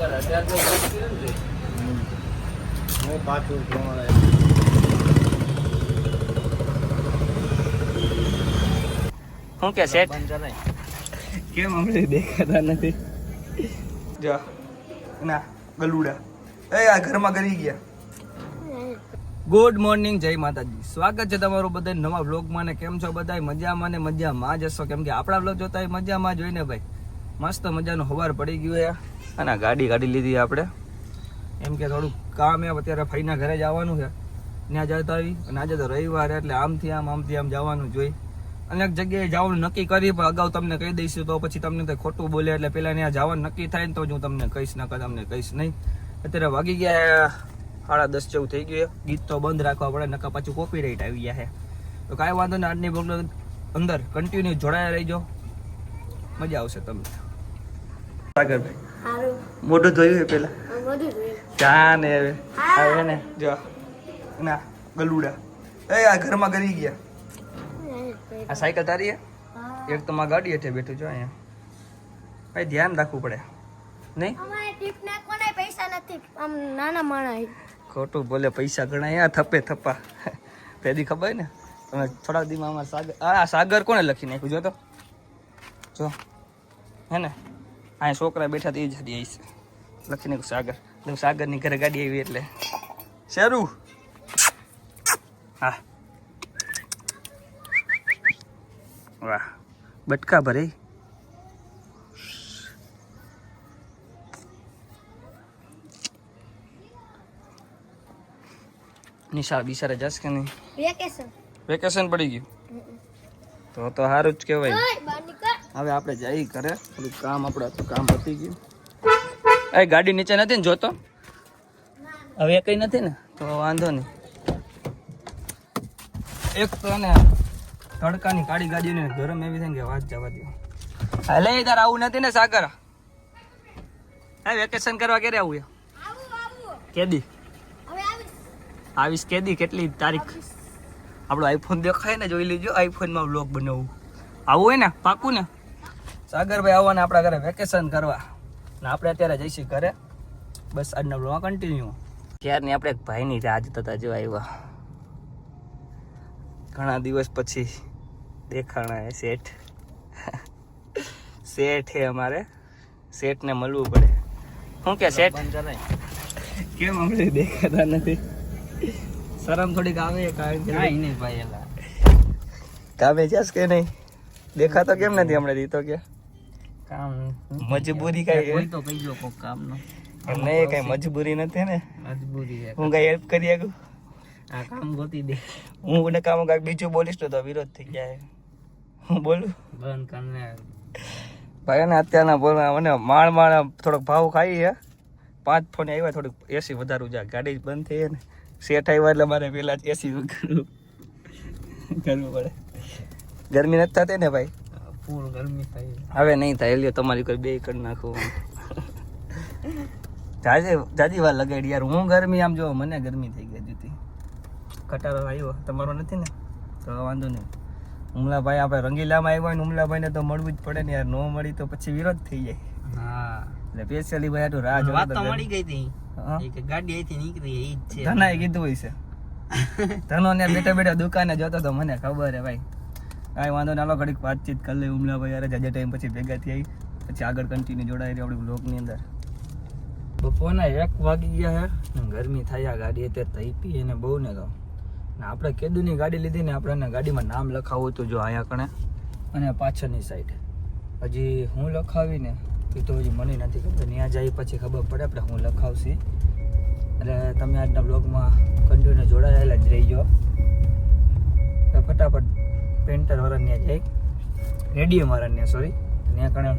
હું પાછું શું કે સેટ કેમ અમને દેખાતા નથી? જા. ના ગલુડા. એ આ ઘરમાં ગરી ગયા. ગુડ મોર્નિંગ જય માતાજી. સ્વાગત છે તમારું બધા નવા વ્લોગમાં ને કેમ છો બધા મજામાં ને મજામાં જ હશો? કેમ કે આપણા વ્લોગ જોતા હોય મજામાં જ હોય ને ભાઈ? મસ્ત મજાનો હવાર પડી ગયો છે અને ગાડી કાઢી લીધી આપણે. એમ કે થોડું કામ એમ અત્યારે ફઈના ઘરે જવાનું છે. ત્યાં જતા આવી. અને આજે તો રવિવાર એટલે આમથી આમ આમથી આમ જવાનું જોઈ. અનેક જગ્યાએ જવાનું નક્કી કરી, પણ અગાઉ તમને કહી દઈશું તો પછી તમને તો ખોટું બોલે એટલે પેલા ત્યાં જવાનું નક્કી થાય ને તો જ હું તમને કહીશ ના તમને કહીશ નહીં. અત્યારે વાગી ગયા સાડા દસ જેવું થઈ ગયું ગીત તો બંધ રાખવા પડે નકા પાછું કોપી રાઈટ આવી ગયા છે. તો કાંઈ વાંધો નહીં, આજની બ્લોગ અંદર કન્ટિન્યુ જોડાયા રહીજો. મજા આવશે તમને. સાગરભાઈ મોઢું જોયું પેલા ચા ને હવે. હવે ને? જો. ના ગલુડા. એ આ ઘરમાં ગરી ગયા. આ સાયકલ તારી હે? એક તો માં ગાડી હેઠે બેઠું જો અહીંયા. ભાઈ ધ્યાન રાખવું પડે. નહીં? અમારે ટીપ નાખવાના પૈસા નથી. આમ નાના માણસ ખોટું બોલે પૈસા ગણાય. આ થપ્પે થપ્પા પેલી ખબર ને? તમે થોડાક દીમાં અમારા સાગર આ સાગર કોણે લખી નાખ્યું? જો તો. જો. હે ને? આ છોકરા બેઠા તો એ જ હતી આવીશ લખી નાખ્યું સાગર એટલે સાગરની ઘરે ગાડી આવી એટલે. શરૂ? હા. વાહ. બટકા ભરે. નિશાળ બિસારે જશ કે નહીં? વેકેશન વેકેશન પડી ગયું? તો તો સારું જ કહેવાય. ઓય બહાર નીકળ હવે આપણે જઈ ઘરે. થોડું કામ આપણે કામ પતી ગયું. એ ગાડી નીચે નથી ને જોતો? હવે કઈ નથી ને? તો વાંધો નહીં. એક તો ને તડકાની કાળી ગાડી ને ગરમ એવી થાય ને કે વાત જવા દો હાલે તાર આવું નથી ને સાગર? હા વેકેશન કરવા ક્યારે આવું કેદી? આવીશ કેદી? કેટલી તારીખ? આપણો આઈફોન દેખાય ને જોઈ લેજો આઈફોનમાં બ્લોગ બનાવવું આવું હોય ને પાકું ને? સાગરભાઈ આવવાના આપણા ઘરે વેકેશન કરવા. ને આપણે અત્યારે જઈશું ઘરે. બસ આજના વ્લોગ કન્ટિન્યુ ક્યારની આપણે એક ભાઈની રાહ જોતા હતા જો આવ્યા. ઘણા દિવસ પછી દેખાણા હે શેઠ. શેઠ હે અમારે. શેઠને મળવું પડે. શું કે શેઠ? કેમ અમને દેખાતા નથી? શરમ થોડીક આવે કારણ કે કાંઈ નહીં ભાઈ એલા. કામે જશ કે નહીં? દેખાતો કેમ નથી હમણાં દીતો કે કામ મજબૂરી કઈ કોઈ તો કહી જો કોક કામનો. નહીં કઈ મજબૂરી નથી ને? મજબૂરી છે હું કઈ હેલ્પ કરી શકું? આ કામ ગોતી દે. હું ને કામ કાંઈક બીજું બોલીશ તો તો વિરોધ થઈ જાય. હું બોલું? બંધ ને. ભાઈ ને અત્યારના બોલ મને માળ માણ થોડોક ભાવ ખાઈ હે પાંચ ફોન આવ્યા થોડુંક એસી વધારું જાય ગાડી બંધ થઈ ને. સેટ આવ્યા એટલે મારે પેલા જ એસી કરવું કરવું પડે. ગરમી નથી થતી ને ભાઈ? ફૂલ ગરમી થાય. હવે નહીં થાય લ્યો તમારી કોઈ બે કરી નાખો જાજે જાજી વાર લગાડી યાર હું ગરમી આમ જો મને ગરમી થઈ ગઈ હતી કટારો આવ્યો તમારો નથી ને? તો વાંધો નહીં. ઉમલાભાઈ આપણે રંગીલામાં આવ્યા ને ઉમલાભાઈને તો મળવું જ પડે ને યાર નો મળી તો પછી વિરોધ થઈ જાય. હા. એટલે સ્પેશિયલી ભાઈ આટલું રાહ વાત તો મળી ગઈ હતી. ગાડી અહીંથી નીકળી એ જ છે. ધનાએ કીધું હોય છે. ધનો ને બેઠા બેઠા દુકાને જોતો તો મને ખબર હે ભાઈ. કાંઈ વાંધો ના ઘડીક વાતચીત કરી લે ઉમલાભાઈ યાર જાજા ટાઈમ પછી ભેગા થઈ પછી આગળ કન્ટિન્યુ જોડાઈ રહી આપણી બ્લોગની અંદર. બપોરના એક વાગી ગયા હે ગરમી થાય આ ગાડી અત્યારે તૈપી એને બહુ ને તો. ને આપણે કેદુની ગાડી લીધી ને આપણે ગાડીમાં નામ લખાવવું હતું જો આયા કણે. અને પાછળની સાઈડ હજી હું લખાવીને એ તો હજી મને નથી ખબર. ત્યાં જઈ પછી ખબર પડે આપણે હું લખાવશી. એટલે તમે આજના બ્લોગમાં કન્ટિન્યુ જોડાયેલા જ રહીજો. ફટાફટ પેન્ટર વરણ્યા ત્યાં જાય રેડિયમ વાળા સોરી ત્યાં કણે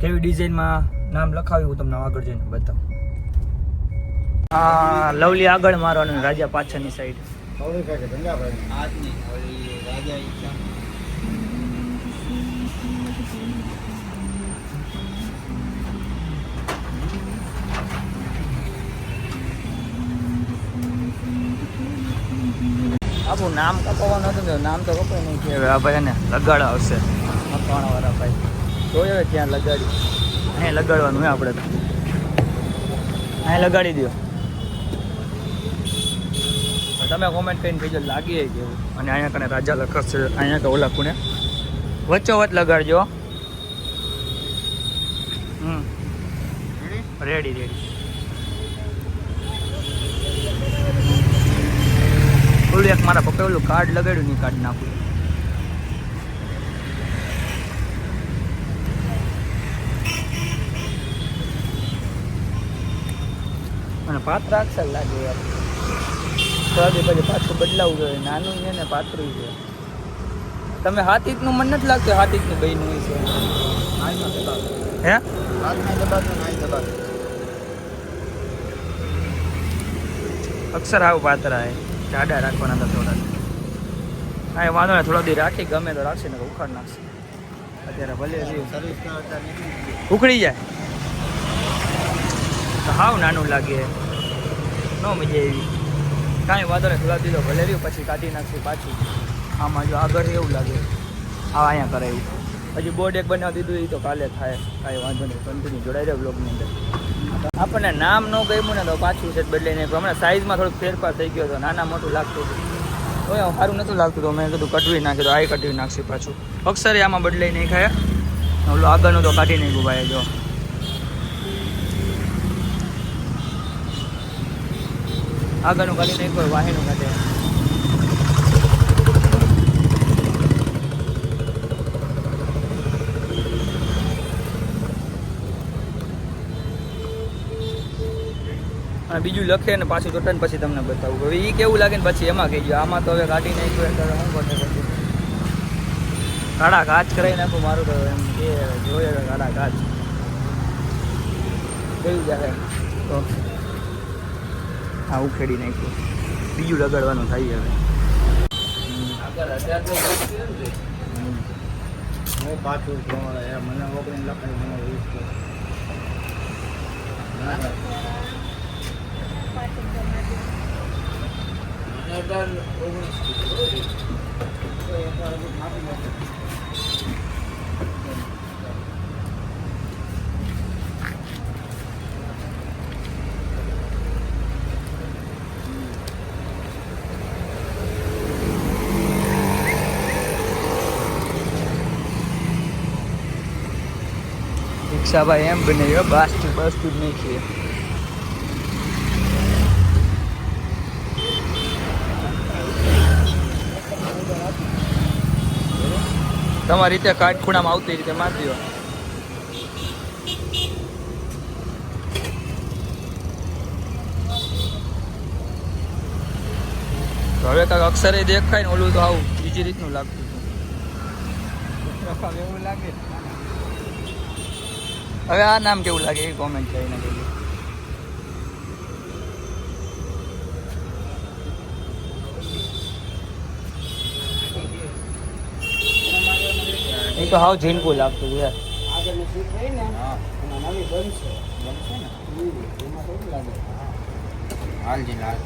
કેવી ડિઝાઇનમાં નામ લખાવ્યું હું તમને આગળ જઈને બતાવું. લવલી આગળ મારવાનું રાજા પાછળની સાઈડ આપણું નામ કપાવવાનું હતું ને નામ તો કપાય નહીં કે હવે આ ભાઈ એને લગાડ આવશે. મકવાણા વાળા ભાઈ જોયો ત્યાં લગાડી. અહીંયા લગાડવાનું હોય આપણે અહીંયા અહીં લગાડી દો તમે કોમેન્ટ કરીને કહેજો લાગી કેવું અને અહીંયા કને રાજા લખસ છે અહીંયા કે ઓલા કુને વચ્ચોવચ લગાડજો. હમ. રેડી રેડી ઓલું એક મારા પપ્પા ઓલું કાર્ડ લગાડ્યું નહીં કાર્ડ નાખું. અને પાત્ર અક્ષર લાગે યાર. થોડા પછી પાછું બદલાવું જોઈએ. નાનું છે ને પાતળું છે. તમે હાથીકનું મન નથી લાગતું હાથીકનું બહેનું હોય છે. હે? અક્ષર આવું પાતરા હે. જાડા રાખવાના હતા થોડા હા, એ વાંધો ને થોડા દી રાખી, ગમે તો રાખશે ને ઉખાડ નાખશે. અત્યારે ભલે ઉખડી જાય. હાવ નાનું લાગે. ન મજા એવી. કાંઈ વાંધો ને થોડા દીધો ભલે રહ્યું, પછી કાઢી નાખશે પાછી. આમાં જો આગળ એવું લાગે. આ અહીંયા કરાયું. હજી બોર્ડ એક બનાવી દીધું એ તો કાલે થાય. કાંઈ વાંધો નહીં કન્ટિન્યુ જોડાઈ રહ્યો બ્લોગની અંદર. આપણને નામ ન ગમ્યું ને તો પાછું છે બદલાઈને હમણાં સાઈઝમાં થોડુંક ફેરફાર થઈ ગયો હતો નાના મોટું લાગતું હતું. તો સારું નતું લાગતું તો મેં કીધું કટવી નાખ્યું તો આ કટવી નાખશે પાછું. અક્ષરે આમાં બદલાઈ નહીં ખાયા ઓલું આગળનું તો કાઢી નહીં ભાઈ, જો. આગળનું કાઢી નાખ્યું, વાહીનું કાઢે. અને બીજું લખે ને પાછું ચોટન પછી તમને બતાવું. હવે એ કેવું લાગે ને પછી એમાં કહેજો. આમાં તો હવે કાઢી નાખ્યું એટલે શું કરે પછી કાળા કાચ કરાવી નાખું, મારું તો એમ કે જોઈએ કાળા કાચ કેવું જાય તો હા ઉખેડી નાખ્યું. બીજું રગડવાનું થાય હવે. હું પાછું મને ઓગણીને લખાય મને ના ભાઈ. એમ બનાવ્યો બાસ્તું બસ જ નહીં છે તમારી રીતે કાટખૂણામાં આવતી રીતે મારી દો હવે કાંઈક અક્ષરે દેખાય ને ઓલું તો આવું બીજી રીતનું લાગતું હતું. એવું લાગે? હવે આ નામ કેવું લાગે? એ કોમેન્ટ કરીને કહેજો. તો હાવ ઝીણકું લાગતું યાર આગળની સીટ રહી ને હા. એમાં નવી બનશે બનશે ને હમ, એમાં થોડું લાગે હાલજી હાલ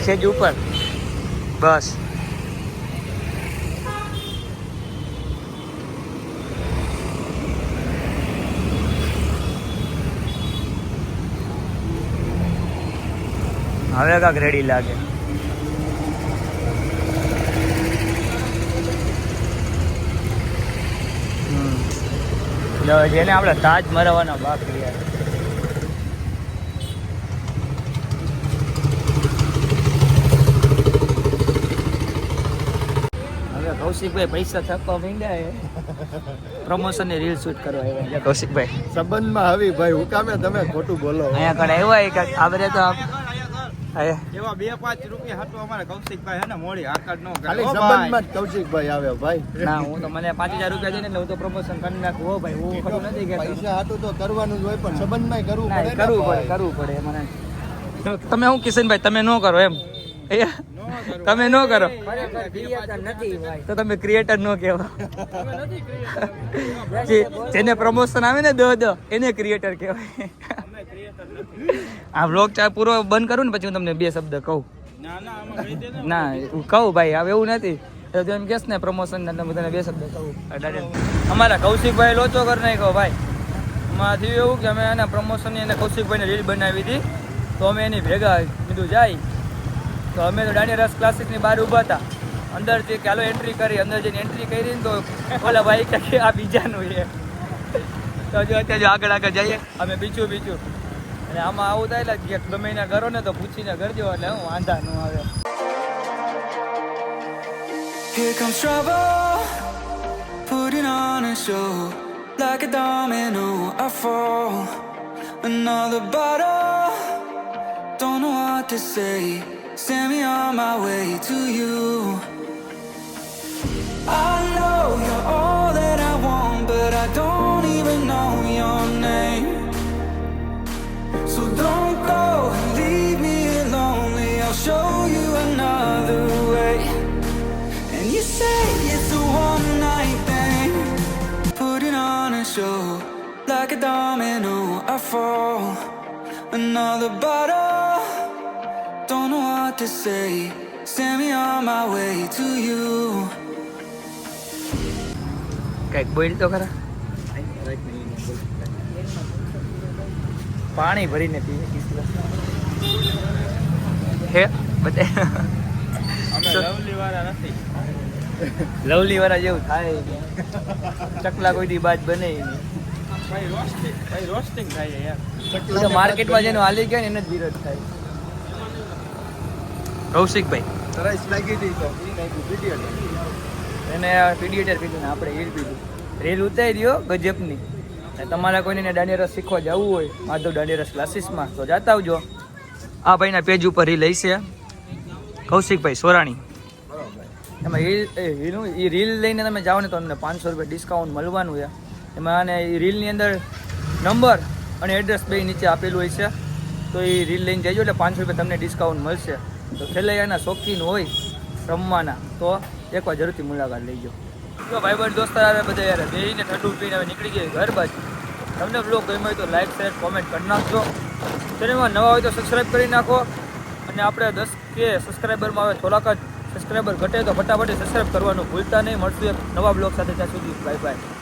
સેજ ઉપર બસ હવે કાંક રેડી લાગે. હમ. જેને આપણે તાજ મરવાના બાકી યાર કૌશિકભાઈ પૈસા થકવા માંડ્યા પ્રમોશનની રીલ શૂટ કરવા આવ્યા. કૌશિકભાઈ. સંબંધમાં આવી ભાઈ હુકામે તમે ખોટું બોલો. અહીંયા કણે આવ્યા કે આવરે તો એવા બે પાંચ રૂપિયા હતું અમારે કૌશિકભાઈ હે ને મોડી આકાડ નો ખાલી સંબંધમાં જ કૌશિકભાઈ આવ્યો ભાઈ. ના હું તો મને પાંચ હજાર રૂપિયા દઈને એટલે હું તો પ્રમોશન કરી નાખું. હો ભાઈ હું ખરું નથી કે પૈસા હાટું તો કરવાનું જ હોય પણ સંબંધમાં કરવું પડે કરવું પડે. કરવું પડે મને. તમે હું કિશનભાઈ તમે નો કરો એમ. એ, તમે નો કરો. તો તમે ક્રિએટર નો કહેવા જેને પ્રમોશન આવે ને દો દો એને ક્રિએટર કહેવાય. આ વ્લોગ ચા પૂરો બંધ કરું ને પછી હું તમને બે શબ્દ કહું. ના કહી કહું ભાઈ હવે એવું નથી. તો એમ કેસ ને પ્રમોશન ને બધાને બે શબ્દ કહું. અમારા કૌશિકભાઈ લોચો કરી નાખ્યો ભાઈ. એમાં થયું એવું કે અમે એના પ્રમોશનની અને કૌશિકભાઈને રીલ બનાવી હતી. તો અમે એની ભેગા કીધું જાય. તો અમે તો દાંડિયા રસ ક્લાસિકની બહાર ઊભા હતા. અંદરથી કે હાલો એન્ટ્રી કરી અંદર જઈને એન્ટ્રી કરી ને તો ઓલા ભાઈ કે આ બીજાનું છે. તો હજુ અત્યારે જો આગળ આગળ જઈએ. અમે બીજું બીજું. અને આમાં આવું થાય એટલે કે ગમે એને કરો ને તો પૂછીને કરજો એટલે હું વાંધા ન આવે Here comes trouble, putting on a show like a domino. I fall, another bottle. Don't know what to say. Send me on my way to you. I like a domino. I fall. Another bottle. Don't know what to say. Send me on my way to you. કંઈક બોલ તો ખરા પાણી ભરીને પીએ હે બધે lovely વાળા નથી લવલી વાળા જેવું થાય ચકલા કોઈ દી બાજ બને નહીં ભાઈ રોસ્ટિંગ ભાઈ રોસ્ટિંગ થાય યાર. માર્કેટમાં જેનું હાલી ગયા ને એને જ વિરોધ થાય. કૌશિકભાઈ. સરસ લાગી હતી તો. એને પીડીએટર પીધું ને આપણે રીલ પીધું રીલ ઉતારી દો ગજબની. તમારે કોઈને દાંડિયા રસ શીખવા જવું હોય માધવ દાંડિયારસ ક્લાસીસમાં તો જાતા આવજો. આ ભાઈના પેજ ઉપર રીલ હશે કૌશિકભાઈ સોરાણી. એમાં રીલ એ રીલનું એ રીલ લઈને તમે જાઓ ને તો તમને પાંચસો રૂપિયા ડિસ્કાઉન્ટ મળવાનું છે. એમાં અને રીલની અંદર નંબર અને એડ્રેસ બે નીચે આપેલું હોય છે. તો એ રીલ લઈને જજો એટલે પાંચસો રૂપિયા તમને ડિસ્કાઉન્ટ મળશે. તો ખેલૈયાના શોખીન હોય રમવાના, તો એકવાર જરૂરથી મુલાકાત લેજો. જો ભાઈ બંધ દોસ્તાર આવે બધા યાર, બેહીને ઠંડુ પીને હવે નીકળી ગઈ ઘર બાજુ. તમને બ્લોગ ગમ્યો હોય તો લાઈક શેર કોમેન્ટ કરી નાખજો. ચેનલમાં નવા હોય તો સબસ્ક્રાઈબ કરી નાખો. અને આપણે દસ કે સબસ્ક્રાઈબરમાં હવે થોડાક જ સબસ્ક્રાઈબર ઘટે તો ફટાફટ સબસ્ક્રાઈબ કરવાનું ભૂલતા નહીં. મળશું એક નવા બ્લોગ સાથે ત્યાં સુધી. Bye bye